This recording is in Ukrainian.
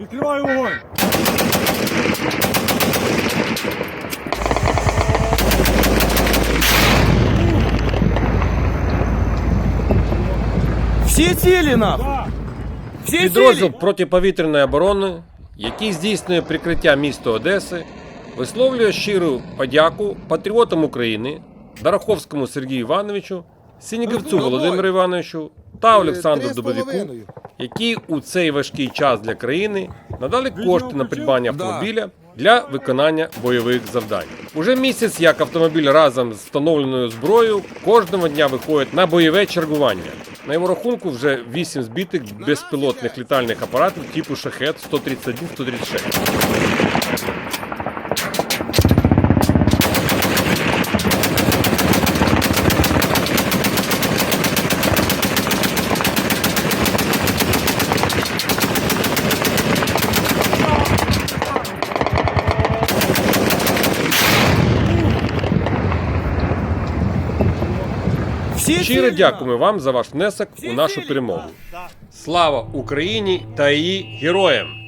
Відкриваю вогонь! Всі цілі нахуй! Всі Підрозділ протиповітряної оборони, який здійснює прикриття міста Одеси, висловлює щиру подяку патріотам України, Дараховському Сергію Івановичу, Сінігівцю Володимиру Івановичу та Олександру Дубовіку, які у цей важкий час для країни надали кошти на придбання автомобіля для виконання бойових завдань. Уже місяць як автомобіль разом з встановленою зброєю кожного дня виходить на бойове чергування. На його рахунку вже 8 збитих безпілотних літальних апаратів типу шахет 131-136. Щиро дякуємо вам за ваш внесок у нашу перемогу. Слава Україні та її героям!